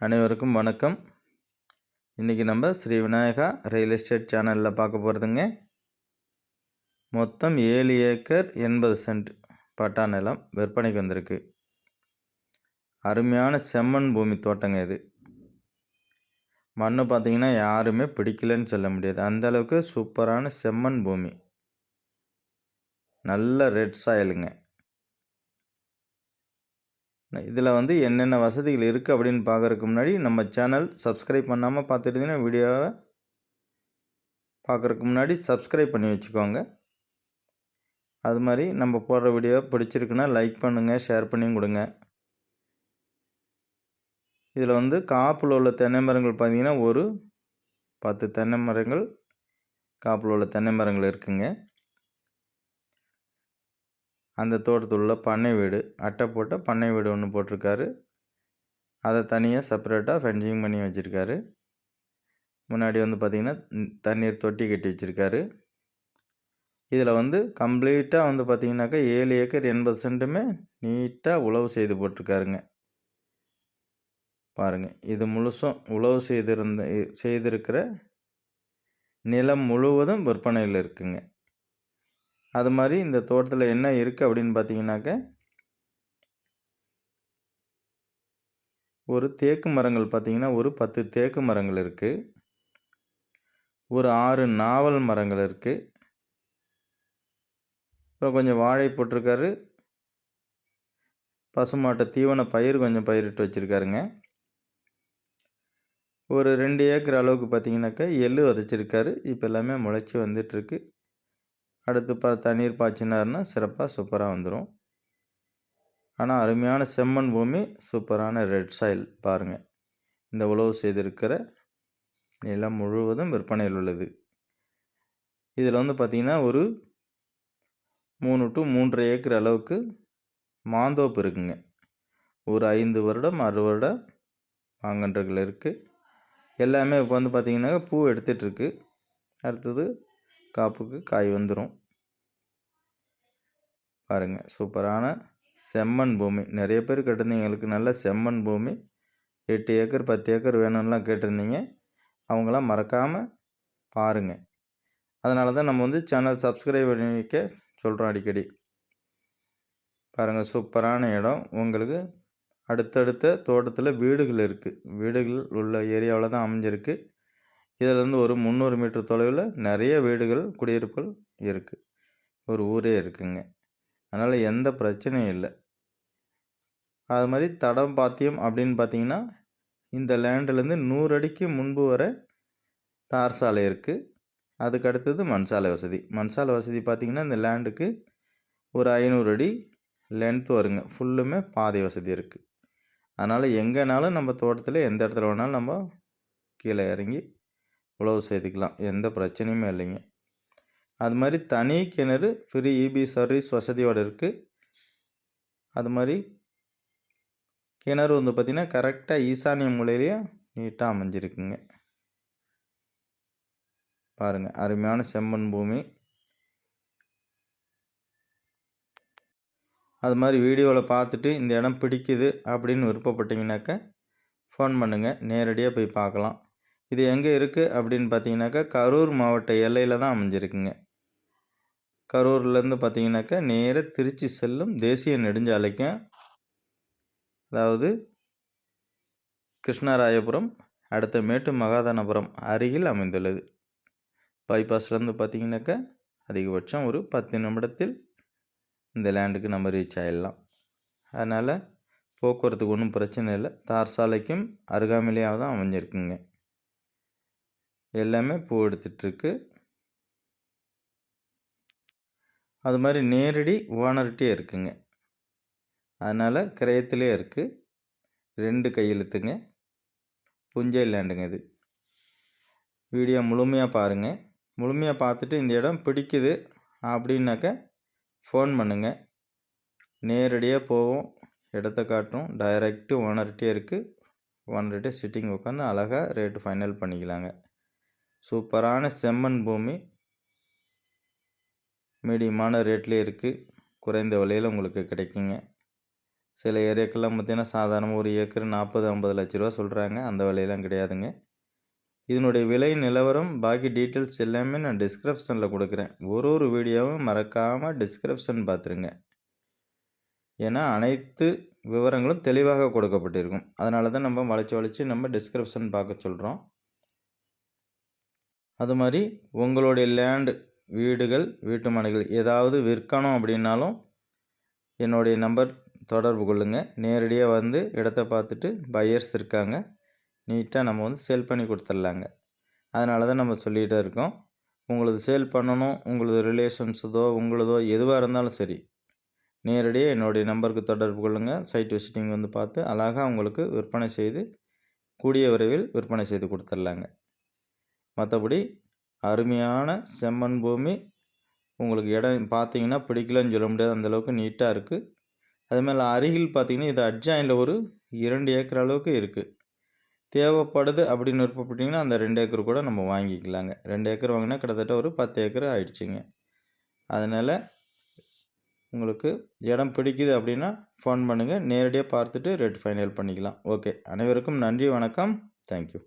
அனைவருக்கும் வணக்கம். இன்றைக்கி நம்ம ஸ்ரீ விநாயகா ரியல் எஸ்டேட் சேனலில் பார்க்க போகிறதுங்க மொத்தம் ஏழு ஏக்கர் எண்பது சென்ட் பட்டா நிலம் விற்பனைக்கு வந்திருக்கு. அருமையான செம்மண் பூமி தோட்டங்க இது. மண் பார்த்திங்கன்னா யாருமே பிடிக்கலன்னு சொல்ல முடியாது. அந்தளவுக்கு சூப்பரான செம்மண் பூமி. நல்ல ரெட் சாயலுங்க இதில் வந்து என்னென்ன வசதிகள் இருக்குது அப்படின்னு பார்க்குறதுக்கு முன்னாடி நம்ம சேனல் சப்ஸ்கிரைப் பண்ணாமல் பார்த்துருந்தீங்கன்னா வீடியோவை பார்க்குறதுக்கு முன்னாடி சப்ஸ்கிரைப் பண்ணி வச்சுக்கோங்க. அது மாதிரி நம்ம போடுற வீடியோ பிடிச்சிருக்குன்னா லைக் பண்ணுங்கள் ஷேர் பண்ணியும் கொடுங்க. இதில் வந்து காப்பில் உள்ள தென்னை மரங்கள் பார்த்திங்கன்னா ஒரு பத்து தென்னை மரங்கள் காப்பில் உள்ள தென்னை மரங்கள் இருக்குங்க. அந்த தோட்டத்தில் உள்ள பண்ணை வீடு அட்டை போட்ட பண்ணை வீடு ஒன்று போட்டிருக்காரு. அதை தனியாக செப்பரேட்டாக ஃபென்சிங் பண்ணி வச்சுருக்காரு. முன்னாடி வந்து பார்த்திங்கன்னா தண்ணீர் தொட்டி கட்டி வச்சுருக்காரு. இதில் வந்து கம்ப்ளீட்டாக வந்து பார்த்திங்கனாக்கா ஏழு ஏக்கர் எண்பது சென்ட்டுமே நீட்டாக உழவு செய்து போட்டிருக்காருங்க. பாருங்கள் இது முழுசும் உழவு செய்திருந்த செய்திருக்கிற நிலம் முழுவதும் விற்பனையில் இருக்குங்க. அது மாதிரி இந்த தோட்டத்தில் என்ன இருக்குது அப்படின்னு பார்த்தீங்கன்னாக்க ஒரு தேக்கு மரங்கள் பார்த்திங்கன்னா ஒரு பத்து தேக்கு மரங்கள் இருக்குது ஒரு ஆறு நாவல் மரங்கள் இருக்குது அப்புறம் கொஞ்சம் வாழை போட்டிருக்காரு. பசுமாட்டை தீவன பயிர் கொஞ்சம் பயிரிட்டு வச்சுருக்காருங்க. ஒரு ரெண்டு ஏக்கர் அளவுக்கு பார்த்தீங்கன்னாக்கா எள்ளு விதைச்சிருக்காரு. இப்போ எல்லாமே முளைச்சி வந்துட்டுருக்கு அடுத்து ப தண்ணீர் பாய்ச்சினார்னா சிறப்பாக சூப்பராக வந்துடும் ஆனால் அருமையான செம்மண் பூமி சூப்பரான ரெட் சாயில் பாருங்கள் இந்த உழவு செய்திருக்கிற நிலம் முழுவதும் விற்பனையில் உள்ளது. இதில் வந்து பார்த்திங்கன்னா ஒரு மூணு டு மூன்றரை ஏக்கர் அளவுக்கு மாந்தோப்பு இருக்குங்க. ஒரு ஐந்து வருடம் ஆறு வருடம் வாங்கன்றுகள் இருக்குது எல்லாமே இப்போ வந்து பார்த்திங்கன்னா பூ எடுத்துகிட்ருக்கு அடுத்தது காப்புக்கு காய் வந்துடும் பாருங்கள் சூப்பரான செம்மண் பூமி. நிறைய பேர் கேட்டிருந்தீங்க எங்களுக்கு நல்ல செம்மண் பூமி. எட்டு ஏக்கர் பத்து ஏக்கர் வேணும்லாம் கேட்டிருந்தீங்க. அவங்களாம் மறக்காமல் பாருங்கள் அதனால தான் நம்ம வந்து சேனல் சப்ஸ்கிரைப் பண்ணிக்க சொல்கிறோம் அடிக்கடி. பாருங்கள் சூப்பரான இடம். உங்களுக்கு அடுத்தடுத்த தோட்டத்தில் வீடுகள் இருக்குது வீடுகள் உள்ள ஏரியாவில் தான் அமைஞ்சிருக்கு. இதிலேருந்து ஒரு முந்நூறு மீட்டர் தொலைவில் நிறைய வீடுகள் குடியிருப்புகள் இருக்குது ஒரு ஊரே இருக்குங்க. அதனால் எந்த பிரச்சனையும் இல்லை. அது மாதிரி தடம் பாத்தியம் அப்படின்னு பார்த்தீங்கன்னா இந்த லேண்டிலேருந்து நூறு அடிக்கு முன்பு வர தார் சாலை இருக்குது அதுக்கு அடுத்தது மண் சாலை வசதி. மண் சாலை வசதி பார்த்திங்கன்னா இந்த லேண்டுக்கு ஒரு ஐநூறு அடி லென்த் வருங்க. ஃபுல்லுமே பாதை வசதி இருக்குது அதனால் எங்கேனாலும் நம்ம தோட்டத்தில் எந்த இடத்துல வேணாலும் நம்ம கீழே இறங்கி உழவு செய்துக்கலாம். எந்த பிரச்சனையுமே இல்லைங்க. அது மாதிரி தனி கிணறு ஃப்ரீ இபி சர்வீஸ் வசதியோடு இருக்குது அது மாதிரி கிணறு வந்து பார்த்திங்கன்னா கரெக்டாக ஈசானிய மூலையிலேயே நீட்டாக அமைஞ்சிருக்குங்க. பாருங்கள் அருமையான செம்மண் பூமி. அது மாதிரி வீடியோவில் பார்த்துட்டு இந்த இடம் பிடிக்குது அப்படின்னு விருப்பப்பட்டீங்கன்னாக்கா ஃபோன் பண்ணுங்கள் நேரடியாக போய் பார்க்கலாம். இது எங்கே இருக்குது அப்படின்னு பார்த்தீங்கன்னாக்கா கரூர் மாவட்ட எல்லையில் தான் அமைஞ்சிருக்குங்க. கரூர்லேருந்து பார்த்தீங்கன்னாக்கா நேராக திருச்சி செல்லும் தேசிய நெடுஞ்சாலைக்கும் அதாவது கிருஷ்ணராயபுரம் அடுத்த மேட்டு மகாதானபுரம் அருகில் அமைந்துள்ளது. பைபாஸ்லேருந்து பார்த்தீங்கன்னாக்கா அதிகபட்சம் ஒரு பத்து நிமிடத்தில் இந்த லேண்டுக்கு நம்ம ரீச் ஆகிடலாம் அதனால் போக்குவரத்துக்கு ஒன்றும் பிரச்சனை இல்லை. தார் சாலைக்கும் அருகாமையிலேயாக தான் அமைஞ்சிருக்குங்க. எல்லாமே பூ எடுத்துகிட்ருக்கு அது மாதிரி நேரடி ஓனர்கிட்டே இருக்குங்க. அதனால் கிரயத்திலே இருக்குது ரெண்டு கையெழுத்துங்க. புஞ்சை லேண்டுங்க இது. வீடியோ முழுமையாக பாருங்கள் முழுமையாக பார்த்துட்டு இந்த இடம் பிடிக்குது அப்படின்னாக்க ஃபோன் பண்ணுங்கள் நேரடியாக போவோம். இடத்த காட்டும். டைரெக்டு ஓனர்கிட்டே இருக்குது ஓனர்கிட்டே சிட்டிங் உட்காந்து அழகாக ரேட்டு ஃபைனல் பண்ணிக்கலாங்க. சூப்பரான செம்மண் பூமி. மீடியமான ரேட்லேயே இருக்குது குறைந்த விலையில் உங்களுக்கு கிடைக்குங்க. சில ஏரியாக்கெல்லாம் பார்த்தீங்கன்னா சாதாரணமாக ஒரு ஏக்கர் நாற்பது ஐம்பது லட்ச ரூபா சொல்கிறாங்க அந்த விலையெல்லாம் கிடையாதுங்க. இதனுடைய விலை நிலவரம் பாக்கி டீட்டெயில்ஸ் எல்லாமே நான் டிஸ்கிரிப்ஷனில் கொடுக்குறேன். ஒரு ஒரு வீடியோவும் மறக்காமல் டிஸ்கிரிப்ஷன் பார்த்துருங்க. ஏன்னா அனைத்து விவரங்களும் தெளிவாக கொடுக்கப்பட்டிருக்கும். அதனால தான் நம்ம வளைச்சி வளைச்சி நம்ம டிஸ்கிரிப்ஷன் பார்க்க சொல்கிறோம் அது மாதிரி உங்களுடைய லேண்டு வீடுகள் வீட்டு மனைகள் ஏதாவது விற்கணும் அப்படின்னாலும் என்னுடைய நம்பர் தொடர்பு கொள்ளுங்கள் நேரடியாக வந்து இடத்த பார்த்துட்டு பையர்ஸ் இருக்காங்க. நீட்டாக நம்ம வந்து சேல் பண்ணி கொடுத்துட்லாங்க. அதனால தான் நம்ம சொல்லிகிட்டே இருக்கோம். உங்களது சேல் பண்ணணும் உங்களது ரிலேஷன்ஸுதோ உங்களதோ எதுவாக இருந்தாலும் சரி நேரடியாக என்னுடைய நம்பருக்கு தொடர்பு கொள்ளுங்கள் சைட் விசிட்டிங் வந்து பார்த்து அழகாக உங்களுக்கு விற்பனை செய்து கூடிய விரைவில் விற்பனை செய்து கொடுத்துர்லாங்க மற்றபடி அருமையான செம்மண் பூமி. உங்களுக்கு இடம் பார்த்தீங்கன்னா பிடிக்கலன்னு சொல்ல முடியாது. அந்தளவுக்கு நீட்டாக இருக்குது அதுமாதிரி அருகில் பார்த்தீங்கன்னா இது அட்ஜாயினில் ஒரு இரண்டு ஏக்கர் அளவுக்கு இருக்குது தேவைப்படுது அப்படின்னு விருப்பப்பட்டிங்கன்னா அந்த ரெண்டு ஏக்கர் கூட நம்ம வாங்கிக்கலாங்க. ரெண்டு ஏக்கர் வாங்கினா கிட்டத்தட்ட ஒரு பத்து ஏக்கர் ஆயிடுச்சுங்க. அதனால் உங்களுக்கு இடம் பிடிக்குது அப்படின்னா ஃபோன் பண்ணுங்கள் நேரடியாக பார்த்துட்டு ரேட் ஃபைனல் பண்ணிக்கலாம். ஓகே அனைவருக்கும் நன்றி வணக்கம். தேங்க்யூ